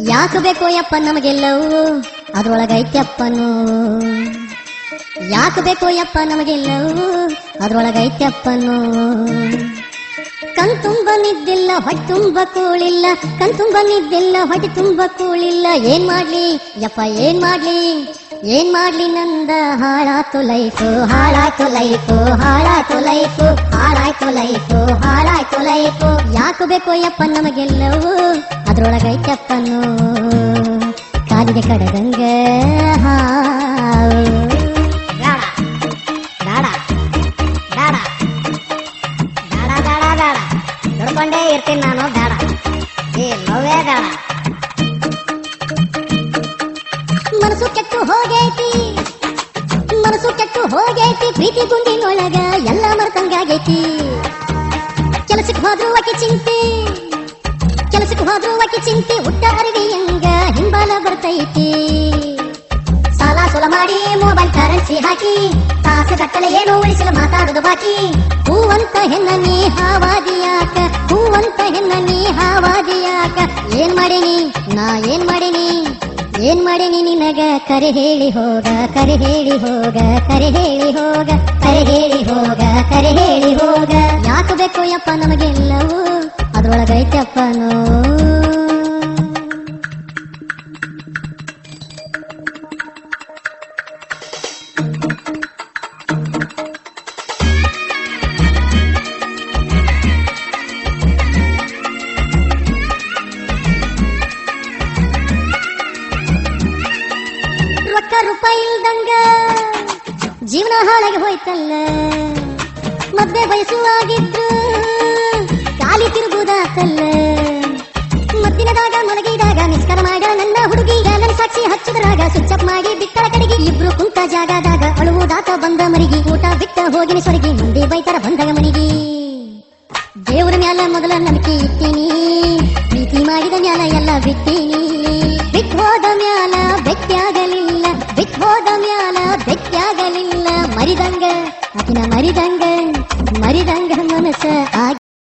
ಯಾಕೆ ಬೇಕು ಯಪ್ಪ ನಮಗೆಲ್ಲವೂ? ಅದ್ರೊಳಗೈತ್ಯಪ್ಪನು. ಯಾಕೆ ಬೇಕು ಯಪ್ಪ ನಮಗೆಲ್ಲವೂ? ಅದ್ರೊಳಗೈತ್ಯಪ್ಪನು. ಕಣ್ ಕಣ್ತುಂಬ ನಿದ್ದಿಲ್ಲ ಹೊಟ್ಟೆ ತುಂಬ ಕೂಳಿಲ್ಲ. ಕಣ್ತುಂಬ ನಿದ್ದಿಲ್ಲ ಹೊಟ್ಟೆ ತುಂಬ ಕೂಳಿಲ್ಲ. ಏನ್ ಮಾಡ್ಲಿ? ಯಪ್ಪ, ಏನ್ ಮಾಡ್ಲಿ? ಏನ್ ಮಾಡ್ಲಿ ನಂದ? ಹಾಳಾತು ಲೈಫು ಹಾಳಾತು ಲೈಫು ಹಾಳಾತು ಲೈಫು ಹಾಳಾಯ್ತು ಲೈಫು ಹಾಳಾಯ್ತು ಲೈಫು ಯಾಕೆ ಬೇಕು ಯಪ್ಪ ನಮಗೆಲ್ಲವೂ? ಅದ್ರೊಳಗೈತಪ್ಪನು ಕಾಲಿಗೆ ಕಡದಂಗ ಹಾವು ಬೇಡ ಬೇಡ ಬೇಡ ಬೇಡ ಬೇಡ ಬೇಡ ದುಡ್ಕೊಂಡೇ ಇರ್ತೀನಿ ನಾನು ಬೇಡ ಈ ಲವ್ವೇ ಬೇಡ ಮನಸ್ಸು ಕೆಟ್ಟು ಹೋಗೈತಿ ಮನಸ್ಸು ಕೆಟ್ಟು ಹೋಗೈತಿ ಪ್ರೀತಿ ಗುಂಡಿನೊಳಗ ಎಲ್ಲ ಮರ್ತಂಗಾಗೈತಿ ಕೆಲಸಕ್ಕೆ ಹೋದ್ರು ಆಕೆ ಚಿಂತೆ ಆಕೆ ಚಿಂತೆ ಹುಟ್ಟ ಅರಿವಿ ಹಂಗ? ಹಿಂಬಾಲ ಬರ್ತೈತಿ. ಸಾಲ ಸುಲ ಮಾಡಿ ಮೊಬೈಲ್ ಕರೆನ್ಸಿ ಹಾಕಿ ತಾಸು ಗಟ್ಟಲೆ ಏನು ಉಳಿಸಲು ಮಾತಾಡುದು ಬಾಕಿ. ಹೂವಂತ ಹೆಣ್ಣ ನೀ ಹಾವಾದಿಯಾಕ ಹೂವಂತ ಹೆಣ್ಣ ನೀ ಹಾವಾದಿಯಾಕ ಏನ್ ಮಾಡಿನಿ? ನಾ ಏನ್ ಮಾಡಿನಿ? ಏನ್ ಮಾಡೀನಿ ನಿನಗ? ಕರೆ ಹೇಳಿ ಹೋಗ, ಕರೆ ಹೇಳಿ ಹೋಗ, ಕರೆ ಹೇಳಿ ಹೋಗ, ಕರೆ ಹೇಳಿ ಹೋಗ, ಕರೆ ಹೇಳಿ ಹೋಗ. ಯಾಕೆ ಬೇಕು ಯಪ್ಪ ನಮಗೆಲ್ಲವೂ? ಅದ್ರೊಳಗೈತಪ್ಪನು ರೊಕ್ಕ ರೂಪಾಯಿ ಇಲ್ದಂಗ ಜೀವನ ಹಾಳಾಗಿ ಹೋಯ್ತಲ್ಲ. ಮದ್ವೆ ಬಯಸುವಾಗಿದ್ರು ಕಾಲಿ ತಿರುಗುದಾತಲ್ಲ. ಮದ್ದಿನದಾಗ ಮಲಗಿದಾಗ ನಿಷ್ಕರ ಮಾಡ ನನ್ನ ಹುಡುಗಿಗ ನನ್ನ ಸಾಕ್ಷಿ ಹಚ್ಚಿದ್ರಾಗ ಸ್ವಿಚ್ ಅಪ್ ಮಾಡಿ ಬಿಟ್ಟಳ ಕಡೆಗೆ ಇಬ್ರು ಕುಂತ ಜಾಗದಾಗ ಅಳುವುದಾತ ಬಂದ ಮರಿಗಿ ಊಟ ಬಿಟ್ಟ ಹೋಗಿನಿ ಸೊರಗಿ ಮುಂದೆ ಬೈತರ ಬಂದಾಗ ಮನಿಗಿ. ದೇವ್ರ ಮ್ಯಾಲ ಮೊದಲ ನಂಬಿಕೆ ಇಟ್ಟೀನಿ, ಪ್ರೀತಿ ಮಾಡಿದ ಮ್ಯಾಲ ಎಲ್ಲ ಬಿಟ್ಟೀನಿ. மரிதாங்க அதின மரிதாங்க மரிதாங்க மனச ஆகி